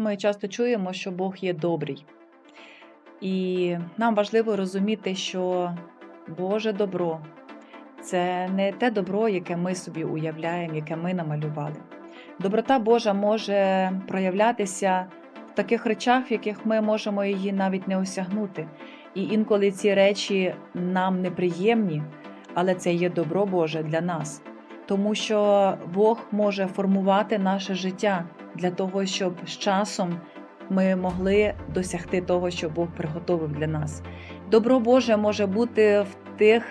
Ми часто чуємо, що Бог є добрий. І нам важливо розуміти, що Боже добро це не те добро, яке ми собі уявляємо, яке ми намалювали. Доброта Божа може проявлятися в таких речах, в яких ми можемо її навіть не осягнути. І інколи ці речі нам неприємні, але це є добро Боже для нас. Тому що Бог може формувати наше життя для того, щоб з часом ми могли досягти того, що Бог приготовив для нас. Добро Боже може бути в тих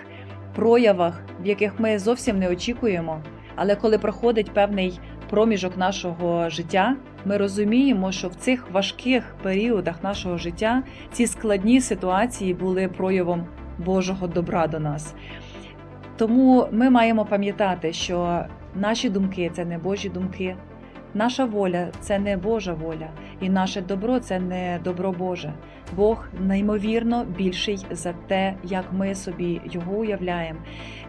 проявах, в яких ми зовсім не очікуємо, але коли проходить певний проміжок нашого життя, ми розуміємо, що в цих важких періодах нашого життя ці складні ситуації були проявом Божого добра до нас. Тому ми маємо пам'ятати, що наші думки це не Божі думки, наша воля це не Божа воля, і наше добро це не добро Боже. Бог неймовірно більший за те, як ми собі його уявляємо.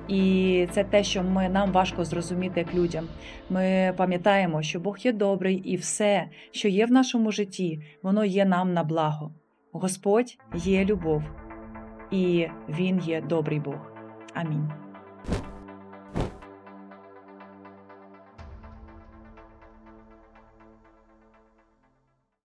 І це те, що ми нам важко зрозуміти як людям. Ми пам'ятаємо, що Бог є добрий, і все, що є в нашому житті, воно є нам на благо. Господь є любов, і Він є добрий Бог. Амінь.